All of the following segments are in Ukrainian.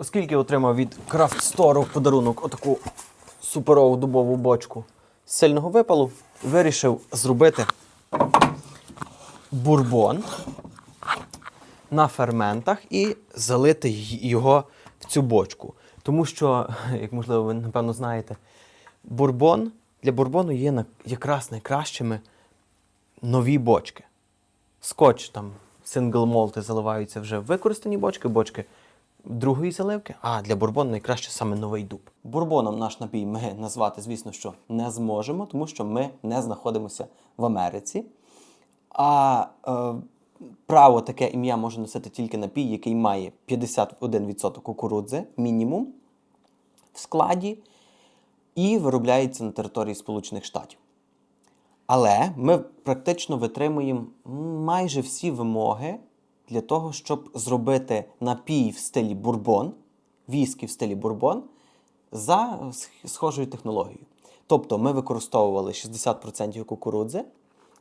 Оскільки отримав від Craft Store в подарунок отаку суперову дубову бочку сильного випалу, вирішив зробити бурбон на ферментах і залити його в цю бочку. Тому що, як можливо, ви напевно знаєте, бурбон для бурбону є якраз найкращими нові бочки. Скотч там сингл молти заливаються вже в використані бочки, бочки другої заливки, а для бурбону найкраще саме новий дуб. Бурбоном наш напій ми назвати, звісно, що не зможемо, тому що ми не знаходимося в Америці. А е, право таке ім'я може носити тільки напій, який має 51% кукурудзи мінімум в складі і виробляється на території Сполучених Штатів. Але ми практично витримуємо майже всі вимоги для того, щоб зробити напій в стилі бурбон, віскі в стилі бурбон за схожою технологією. Тобто ми використовували 60% кукурудзи,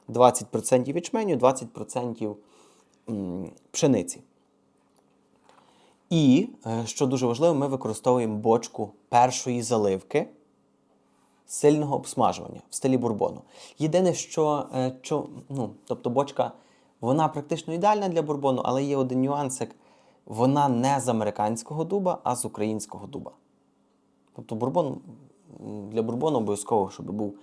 20% ячменю, 20% пшениці. І, е, що дуже важливо, ми використовуємо бочку першої заливки сильного обсмажування в стилі бурбону. Єдине, що, е, що ну, тобто бочка, вона практично ідеальна для бурбону, але є один нюансик. Вона не з американського дуба, а з українського дуба. Тобто бурбон для бурбону обов'язково, щоб був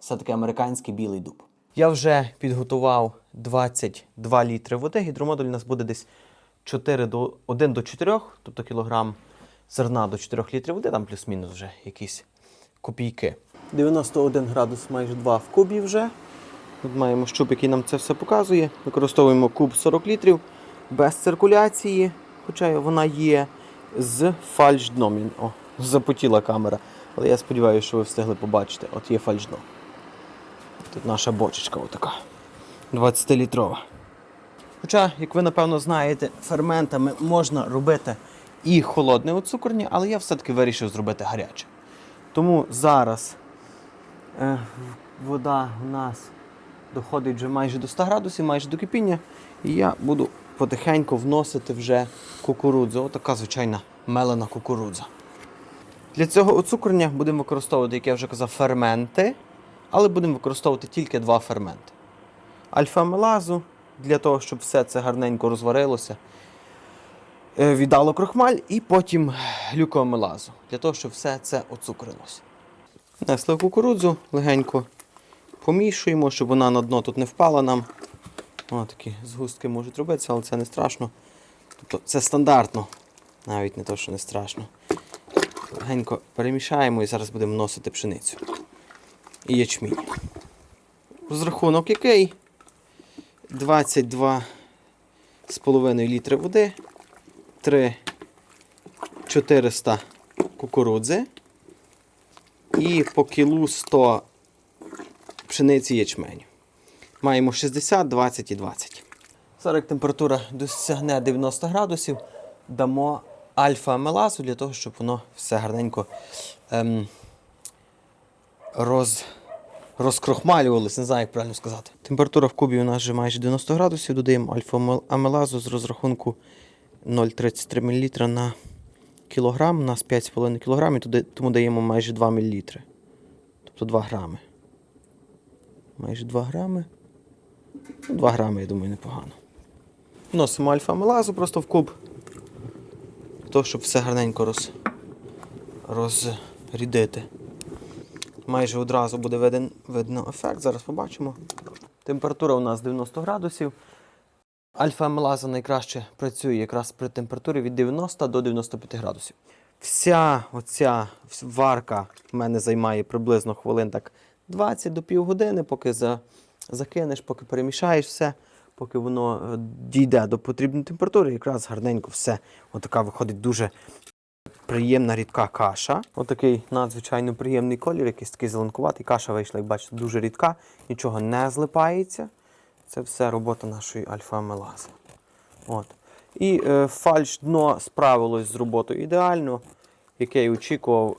все-таки американський білий дуб. Я вже підготував 22 літри води. Гідромодуль у нас буде десь 4 до 1 до 4, тобто кілограм зерна до 4 літрів води, там плюс-мінус вже якісь копійки. 91 градус, майже 2 в кубі вже. Тут маємо щуп, який нам це все показує. Використовуємо куб 40 літрів без циркуляції, хоча вона є з фальш-дном. О, запотіла камера. Але я сподіваюся, що ви встигли побачити. От є фальш-дно. Тут наша бочечка отака. 20-літрова. Хоча, як ви напевно знаєте, ферментами можна робити і холодне оцукорні, але я все-таки вирішив зробити гаряче. Тому зараз е, вода у нас доходить вже майже до 100 градусів, майже до кипіння. І я буду потихеньку вносити вже кукурудзу. Отака звичайна мелена кукурудза. Для цього оцукрення будемо використовувати, як я вже казав, ферменти, але будемо використовувати тільки два ферменти. Альфа-мелазу для того, щоб все це гарненько розварилося. Е, Віддало крохмаль і потім глюкоамелазу, для того, щоб все це оцукрилося. Несли кукурудзу, легенько помішуємо, щоб вона на дно тут не впала нам. О, такі згустки можуть робитися, але це не страшно. Тобто це стандартно, навіть не то, що не страшно. Легенько перемішаємо і зараз будемо вносити пшеницю і ячмінь. Розрахунок який? 22,5 літри води, 3 400 кукурудзи і по кілу 100 пшениці ячменю. Маємо 60, 20 і 20. Зараз температура досягне 90 градусів, дамо альфа-амелазу для того, щоб воно все гарненько ем, роз, розкрохмалювалося, не знаю, як правильно сказати. Температура в кубі у нас вже майже 90 градусів, додаємо альфа-амелазу з розрахунку 0,33 мл на кілограм, у нас 5,5 кг, тому даємо майже 2 мл. Тобто 2 грами. Майже 2 грами. Ну, 2 грами, я думаю, непогано. Вносимо альфа-амелазу просто в куб. Того, щоб все гарненько роз... розрідити. Майже одразу буде виден, видно ефект. Зараз побачимо. Температура у нас 90 градусів. Альфа-амелаза найкраще працює якраз при температурі від 90 до 95 градусів. Вся оця варка в мене займає приблизно хвилин так 20 до півгодини, поки за, закинеш, поки перемішаєш все, поки воно е, дійде до потрібної температури, якраз гарненько все. Отака виходить дуже приємна рідка каша. Отакий надзвичайно приємний колір, якийсь такий зеленкуватий. Каша вийшла, як бачите, дуже рідка, нічого не злипається. Це все робота нашої альфа-амелази. От. І е, фальш дно справилось з роботою ідеально, яке я очікував,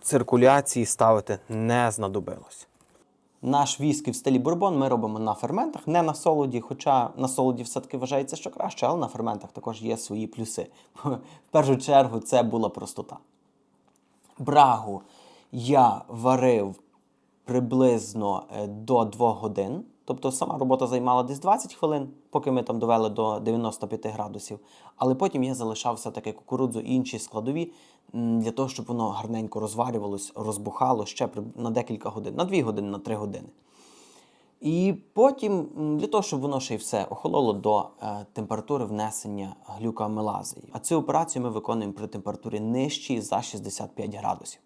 циркуляції ставити не знадобилось. Наш віскі в стилі бурбон ми робимо на ферментах, не на солоді, хоча на солоді все-таки вважається, що краще, але на ферментах також є свої плюси. В першу чергу це була простота. Брагу я варив приблизно е, до 2 годин. Тобто сама робота займала десь 20 хвилин, поки ми там довели до 95 градусів. Але потім я залишав все-таки кукурудзу і інші складові для того, щоб воно гарненько розварювалось, розбухало ще на декілька годин, на 2 години, на 3 години. І потім, для того, щоб воно ще й все охололо до е, температури внесення глюкоамелази. А цю операцію ми виконуємо при температурі нижчій за 65 градусів.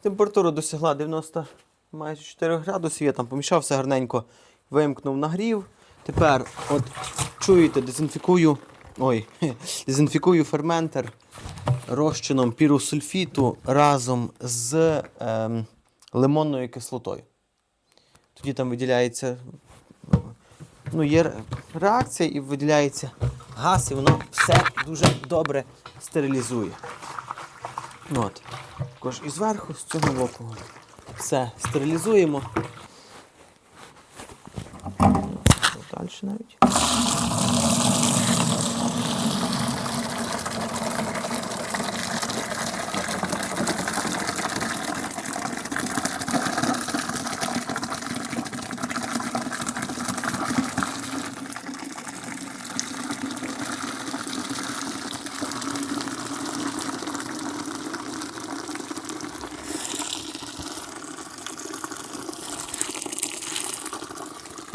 Температура досягла 90 майже 4 градусів. Я там помішав все гарненько, вимкнув нагрів. Тепер, от чуєте, дезінфікую. Ой, дезінфікую ферментер розчином піросульфіту разом з ем, лимонною кислотою. Тоді там виділяється. Ну, є реакція і виділяється газ, і воно все дуже добре стерилізує. От. Також і зверху, з цього боку. Все стерилізуємо. Далі навіть.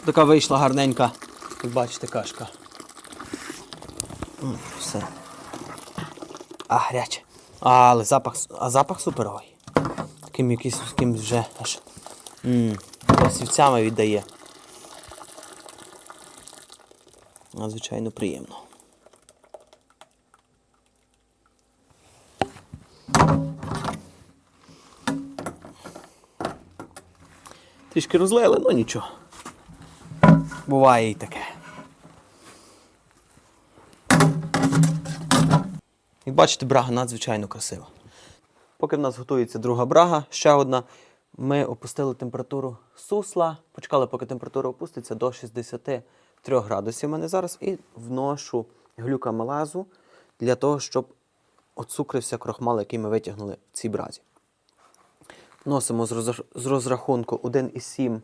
Така вийшла гарненька, як бачите, кашка. Все. А, гаряче. Але запах, а запах суперовий. Таким якийсь таким вже аж. Сівцями віддає. Надзвичайно приємно. Трішки розлили, ну нічого. Буває і таке. Як бачите, брага надзвичайно красива. Поки в нас готується друга брага, ще одна. Ми опустили температуру сусла, почекали, поки температура опуститься до 63 градусів у мене зараз, і вношу глюкамелазу для того, щоб оцукрився крохмал, який ми витягнули в цій бразі. Вносимо з розрахунку 1,7 м,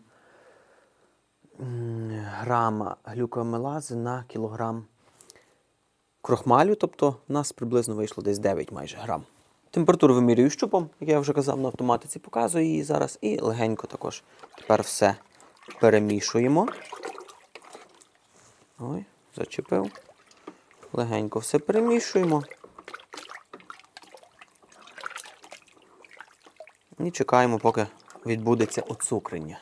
грама глюкомелази на кілограм крохмалю, тобто в нас приблизно вийшло десь 9 майже грам. Температуру вимірюю щупом, як я вже казав, на автоматиці показую її зараз. І легенько також тепер все перемішуємо. Ой, зачепив. Легенько все перемішуємо. І чекаємо, поки відбудеться оцукрення.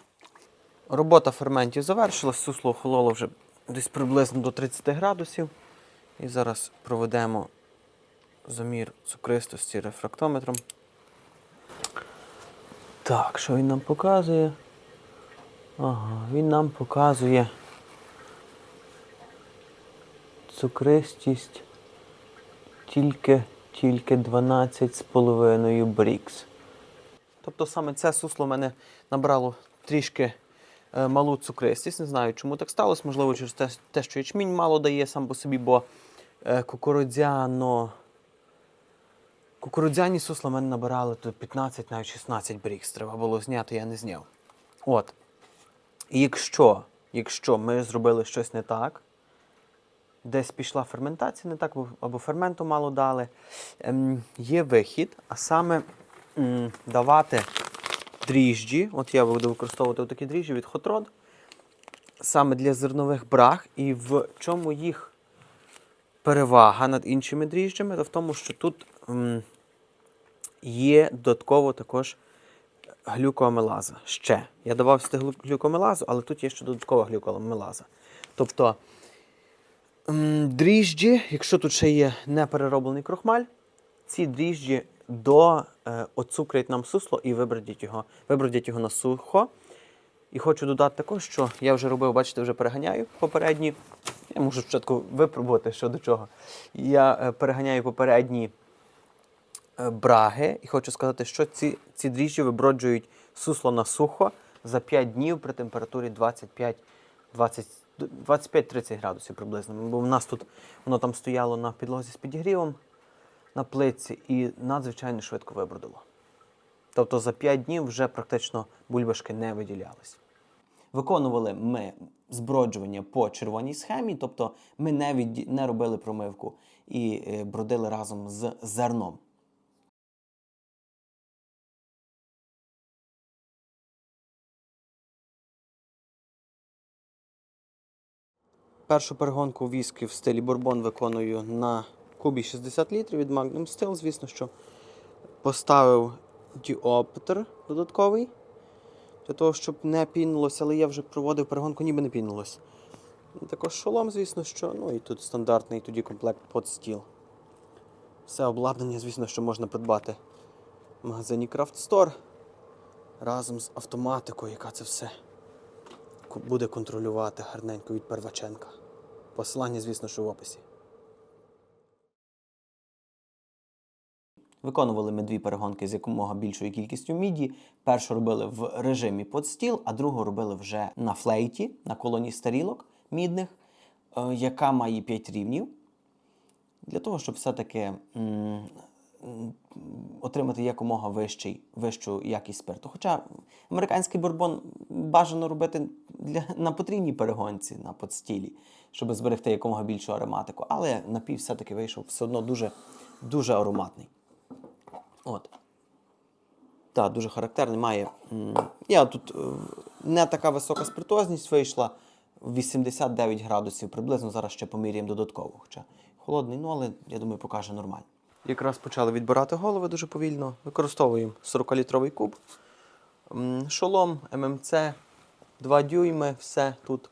Робота ферментів завершилась, сусло охололо вже десь приблизно до 30 градусів. І зараз проведемо замір цукристості рефрактометром. Так, що він нам показує? Ага, він нам показує цукристість тільки, тільки 12,5 брікс. Тобто саме це сусло в мене набрало трішки малу цукристість. Не знаю, чому так сталося. Можливо, через те, що ячмінь мало дає сам по собі, бо е, кукурудзяно. Кукурудзяні сусла мене набирали то 15, навіть 16 брікс. Треба було зняти, я не зняв. От. І якщо, якщо ми зробили щось не так, десь пішла ферментація не так, або ферменту мало дали, ем, є вихід, а саме м, давати дріжджі. От я буду використовувати такі дріжджі від Хотрод, саме для зернових браг. І в чому їх перевага над іншими дріжджами? То в тому, що тут м, є додатково також глюкоамелаза. Ще. Я давав сюди глю- глюкоамелазу, але тут є ще додаткова глюкоамелаза. Тобто м, дріжджі, якщо тут ще є неперероблений крохмаль, ці дріжджі до е, оцукрять нам сусло і вибродять його, вибродять його на сухо. І хочу додати також, що я вже робив, бачите, вже переганяю попередні. Я можу спочатку випробувати що до чого. Я е, переганяю попередні е, браги і хочу сказати, що ці, ці дріжджі виброджують сусло на сухо за 5 днів при температурі 25 20 25-30 градусів приблизно. Бо в нас тут воно там стояло на підлозі з підігрівом на плитці і надзвичайно швидко вибродило. Тобто за 5 днів вже практично бульбашки не виділялись. Виконували ми зброджування по червоній схемі, тобто ми не, відді... не робили промивку і е, бродили разом з зерном. Першу перегонку віскі в стилі бурбон виконую на кубі 60 літрів від Magnum Steel. Звісно, що поставив діоптер додатковий для того, щоб не пінилося, але я вже проводив перегонку, ніби не пінилось. Також шолом, звісно, що. Ну і тут стандартний тоді комплект под стіл. Все обладнання, звісно, що можна придбати в магазині Craft Store разом з автоматикою, яка це все буде контролювати гарненько від Перваченка. Посилання, звісно, що в описі. Виконували ми дві перегонки з якомога більшою кількістю міді. Першу робили в режимі под стіл, а другу робили вже на флейті, на колоні старілок мідних, е, яка має 5 рівнів. Для того, щоб все-таки отримати якомога вищий, вищу якість спирту. Хоча американський бурбон бажано робити для, на потрійній перегонці, на подстілі, щоб зберегти якомога більшу ароматику. Але напій все-таки вийшов все одно дуже, дуже ароматний. От. Так, дуже характерний. Має. Я тут е, не така висока спиртозність вийшла. 89 градусів приблизно. Зараз ще поміряємо додатково. Хоча холодний, ну але я думаю, покаже нормально. Якраз почали відбирати голови дуже повільно. Використовуємо 40-літровий куб. Шолом, ММЦ, 2 дюйми, все тут.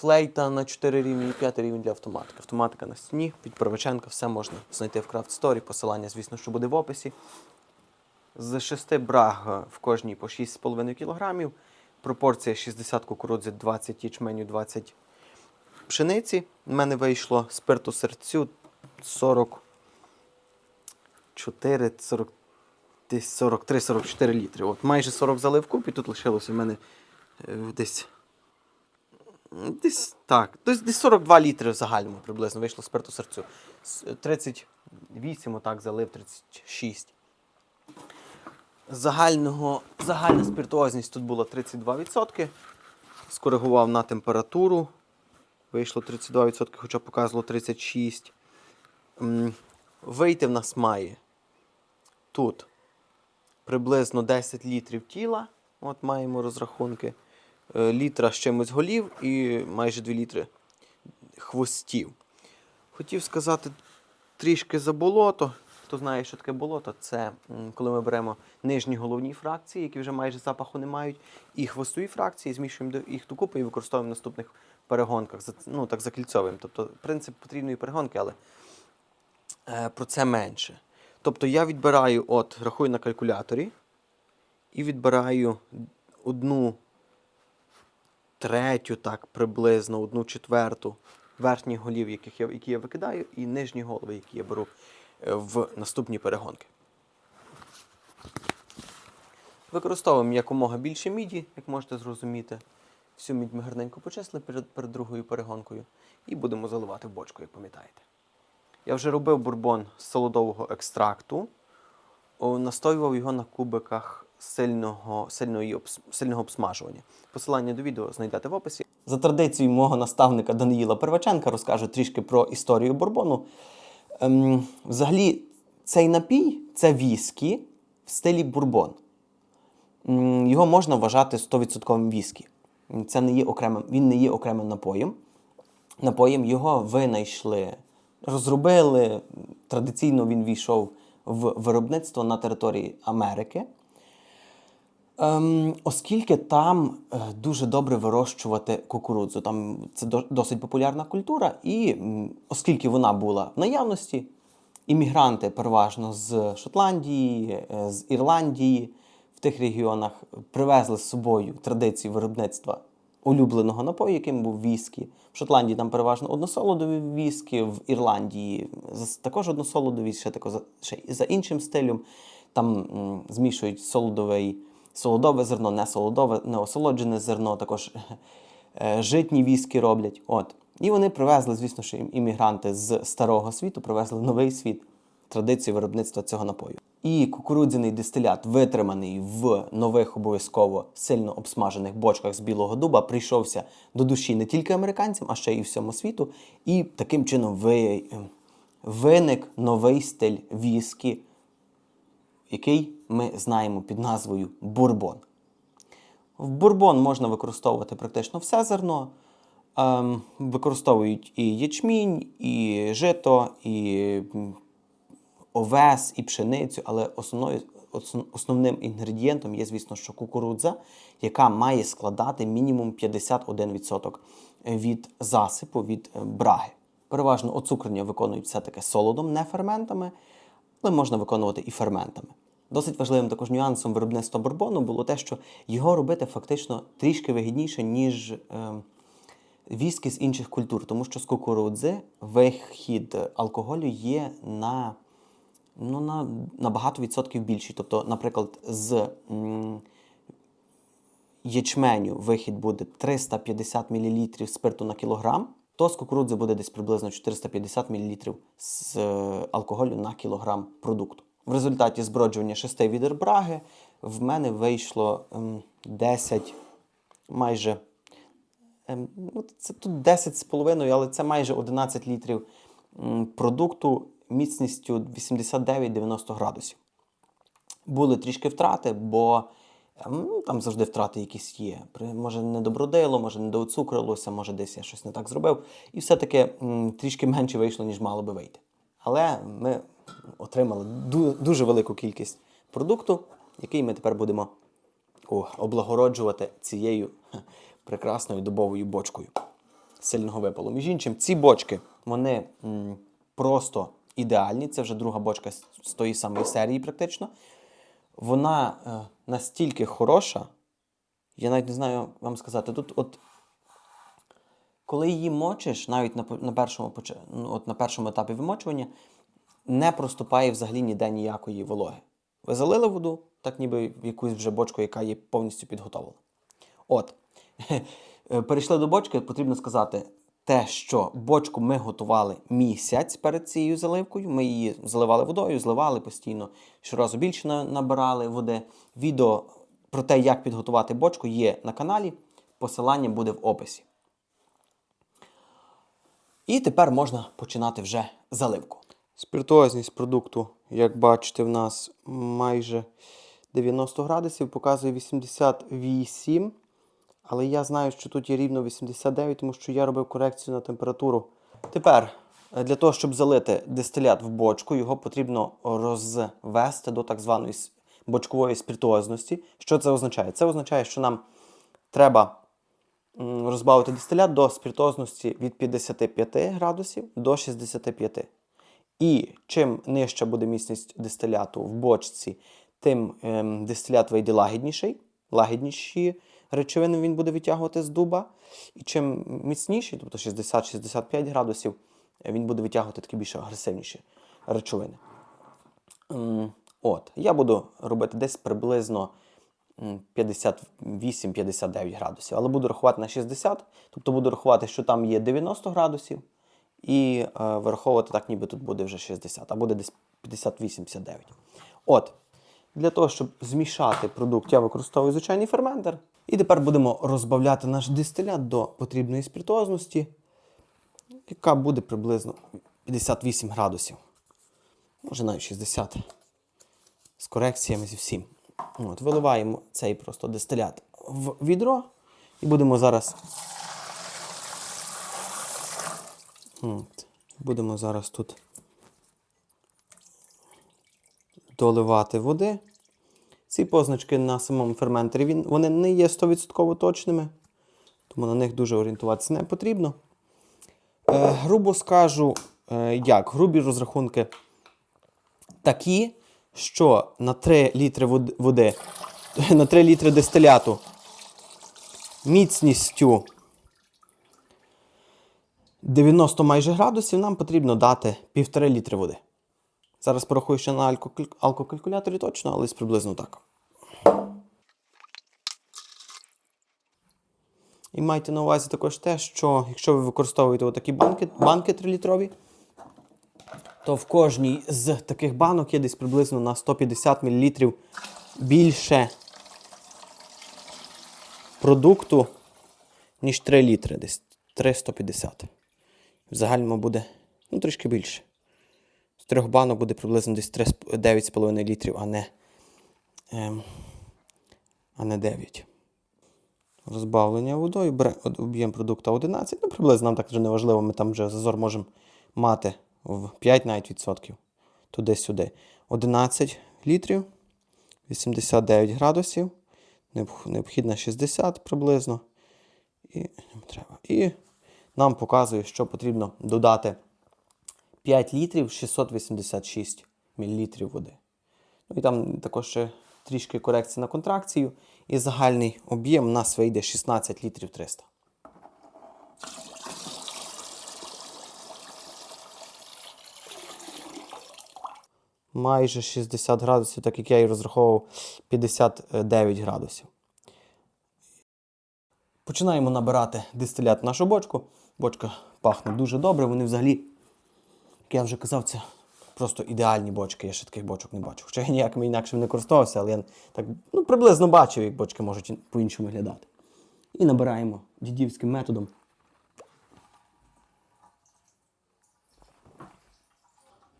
Флейта на 4 рівні і 5 рівень для автоматики. Автоматика на стіні, від Перваченка, все можна знайти в Craft Store. Посилання, звісно, що буде в описі. З 6 браг е, в кожній по 6,5 кг. Пропорція 60 кукурудзи, 20 ячменю, 20 пшениці. У мене вийшло спирту серцю 44, 40, 43-44 літри. От майже 40 залив в і тут лишилося в мене е, десь. Десь так, десь, десь 42 літри в загальному приблизно вийшло спирту серцю. 38, отак залив, 36. Загального, загальна спиртуозність тут була 32%. Скоригував на температуру. Вийшло 32%, хоча показувало 36%. Вийти в нас має тут приблизно 10 літрів тіла. От маємо розрахунки. Е, Літра з чимось голів і майже 2 літри хвостів. Хотів сказати трішки за болото. Хто знає, що таке болото, це коли ми беремо нижні головні фракції, які вже майже запаху не мають, і хвостові фракції, змішуємо їх докупи і використовуємо в наступних перегонках. Ну, так закільцовуємо. Тобто принцип потрібної перегонки, але е, про це менше. Тобто я відбираю, от, рахую на калькуляторі, і відбираю одну третю, так, приблизно, одну четверту верхніх голів, яких я, які я викидаю, і нижні голови, які я беру е, в наступні перегонки. Використовуємо якомога більше міді, як можете зрозуміти. Всю мідь ми гарненько почислили перед, перед другою перегонкою і будемо заливати в бочку, як пам'ятаєте. Я вже робив бурбон з солодового екстракту, настоював його на кубиках сильного, сильної, сильного обсмажування. Посилання до відео знайдете в описі. За традицією мого наставника Даниїла Перваченка розкажу трішки про історію бурбону. Ем, взагалі, цей напій це віскі в стилі бурбон. М, Його можна вважати 100% віскі. Це не є окремим, він не є окремим напоєм. Напоєм його винайшли, розробили. Традиційно він війшов в виробництво на території Америки. Ем, оскільки там е, дуже добре вирощувати кукурудзу. Там це досить популярна культура, і оскільки вона була в наявності, іммігранти переважно з Шотландії, е, з Ірландії в тих регіонах привезли з собою традицію виробництва улюбленого напою, яким був віскі. В Шотландії там переважно односолодові віскі, в Ірландії також односолодові, ще, тако, за- ще за іншим стилем. Там м, змішують солодовий солодове зерно, не солодове, не осолоджене зерно, також е, житні віскі роблять. От. І вони привезли, звісно, що іммігранти з старого світу привезли новий світ, традицію виробництва цього напою. І кукурудзяний дистилят, витриманий в нових обов'язково сильно обсмажених бочках з білого дуба, прийшовся до душі не тільки американцям, а ще й всьому світу. І таким чином ви, виник новий стиль віскі, який ми знаємо під назвою бурбон. В бурбон можна використовувати практично все зерно. Ем, використовують і ячмінь, і жито, і овес, і пшеницю, але основною, основним інгредієнтом є, звісно, що кукурудза, яка має складати мінімум 51% від засипу, від е, браги. Переважно оцукрення виконують все-таки солодом, не ферментами, але можна виконувати і ферментами. Досить важливим також нюансом виробництва бурбону було те, що його робити фактично трішки вигідніше, ніж е, віскі з інших культур, тому що з кукурудзи вихід алкоголю є на, ну, на, на багато відсотків більший. Тобто, наприклад, з м, ячменю вихід буде 350 мл спирту на кілограм, то з кукурудзи буде десь приблизно 450 мл з е, алкоголю на кілограм продукту. В результаті зброджування шести відер браги в мене вийшло ем, 10 майже Ем, ну, це тут 10 з половиною, але це майже 11 літрів продукту міцністю 89-90 градусів. Були трішки втрати, бо ем, ну, там завжди втрати якісь є. Може, не добродило, може, не доцукрилося, може, десь я щось не так зробив. І все-таки трішки менше вийшло, ніж мало би вийти. Але ми отримали дуже велику кількість продукту, який ми тепер будемо облагороджувати цією прекрасною дубовою бочкою сильного випалу. Між іншим, ці бочки вони просто ідеальні. Це вже друга бочка з, тої самої серії, практично. Вона е, настільки хороша, я навіть не знаю вам сказати. Тут, от, коли її мочиш, навіть на, на, першому, ну, от на першому етапі вимочування, не проступає взагалі ніде ніякої вологи. Ви залили воду, так ніби в якусь вже бочку, яка є повністю підготовлена. От. Е, Перейшли до бочки, потрібно сказати те, що бочку ми готували місяць перед цією заливкою. Ми її заливали водою, зливали постійно, щоразу більше набирали води. Відео про те, як підготувати бочку, є на каналі. Посилання буде в описі. І тепер можна починати вже заливку. Спіртуозність продукту, як бачите, в нас майже 90 градусів, показує 88. Але я знаю, що тут є рівно 89, тому що я робив корекцію на температуру. Тепер, е, для того, щоб залити дистилят в бочку, його потрібно розвести до так званої бочкової спіртуозності. Що це означає? Це означає, що нам треба розбавити дистилят до спіртозності від 55 градусів до 65. І чим нижча буде міцність дистиляту в бочці, тим ем, дистилят вийде лагідніший, лагідніші речовини він буде витягувати з дуба. І чим міцніший, тобто 60-65 градусів, він буде витягувати такі більш агресивніші речовини. М, От, я буду робити десь приблизно 58-59 градусів, але буду рахувати на 60, тобто буду рахувати, що там є 90 градусів, і е, вираховувати так, ніби тут буде вже 60, а буде десь 58-59. От, для того, щоб змішати продукт, я використовую звичайний ферментер. І тепер будемо розбавляти наш дистилят до потрібної спіртозності, яка буде приблизно 58 градусів. Може навіть 60 з корекціями зі всім. От, виливаємо цей просто дистилят в відро і будемо зараз. От, будемо зараз тут доливати води. Ці позначки на самому ферментері він, вони не є 100% точними, тому на них дуже орієнтуватися не потрібно. Е, грубо скажу, е, як, грубі розрахунки такі, що на 3 літри води, на 3 літри дистиляту міцністю 90 майже градусів нам потрібно дати 1,5 літри води. Зараз порахую ще на алкокалькуляторі точно, але приблизно так. І майте на увазі також те, що якщо ви використовуєте отакі банки, банки 3-літрові, то в кожній з таких банок є десь приблизно на 150 мл більше продукту, ніж 3 літри, десь 350. В загальному буде ну, трішки більше. З трьох банок буде приблизно десь 9,5 літрів, а не, ем, а не 9. Розбавлення водою, бере об'єм продукту 11. Ну, приблизно нам так вже не важливо, ми там вже зазор можемо мати в 5 навіть відсотків. Туди-сюди. 11 літрів, 89 градусів. Необх- Необхідно 60 приблизно. І, треба. І нам показує, що потрібно додати 5 літрів 686 мл води. Ну і там також ще трішки корекції на контракцію. І загальний об'єм у нас вийде 16 літрів 300. Майже 60 градусів, так як я і розраховував 59 градусів. Починаємо набирати дистилят в нашу бочку. Бочка пахне дуже добре. Вони взагалі, як я вже казав, це просто ідеальні бочки. Я ще таких бочок не бачив. Хоча я ніякими інакшими не користувався, але я так ну, приблизно бачив, як бочки можуть по-іншому виглядати. І набираємо дідівським методом.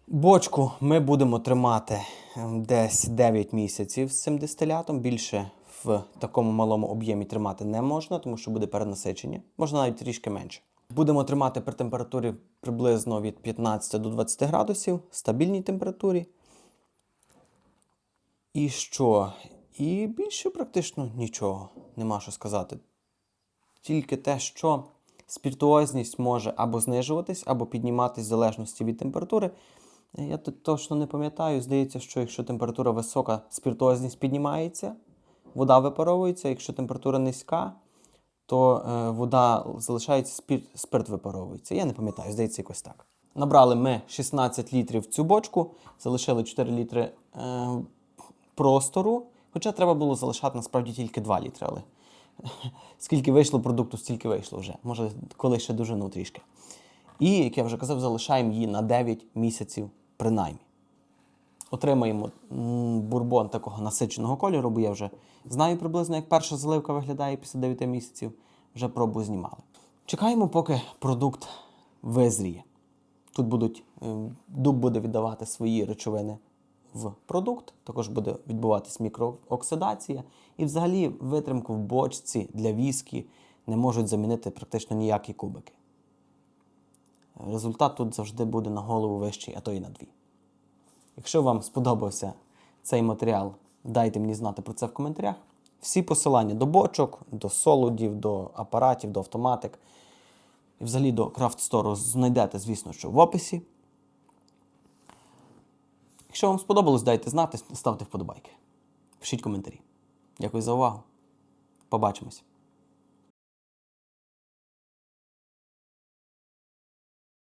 Бочку ми будемо тримати ем, десь 9 місяців з цим дистилятом. Більше в такому малому об'ємі тримати не можна, тому що буде перенасичення. Можна навіть трішки менше. Будемо тримати при температурі приблизно від 15 до 20 градусів, стабільній температурі. І що? І більше практично нічого, нема що сказати. Тільки те, що спіртуозність може або знижуватись, або підніматись в залежності від температури. Я тут точно не пам'ятаю. Здається, що якщо температура висока, спіртуозність піднімається, вода випаровується. Якщо температура низька, то е, вода залишається, спирт випаровується. Я не пам'ятаю, здається, якось так. Набрали ми 16 літрів в цю бочку, залишили 4 літри е, простору. Хоча треба було залишати насправді тільки 2 літри, але скільки вийшло продукту, стільки вийшло вже. Може, коли ще дожину трішки. І, як я вже казав, залишаємо її на 9 місяців принаймні. Отримаємо бурбон такого насиченого кольору, бо я вже знаю приблизно, як перша заливка виглядає після 9 місяців. Вже пробу знімали. Чекаємо, поки продукт визріє. Тут будуть, е, дуб буде віддавати свої речовини в продукт, також буде відбуватись мікрооксидація. І взагалі витримку в бочці для віскі не можуть замінити практично ніякі кубики. Результат тут завжди буде на голову вищий, а то і на дві. Якщо вам сподобався цей матеріал, дайте мені знати про це в коментарях. Всі посилання до бочок, до солодів, до апаратів, до автоматик і взагалі до Craft Store знайдете, звісно, що в описі. Якщо вам сподобалось, дайте знати, ставте вподобайки. Пишіть коментарі. Дякую за увагу. Побачимось.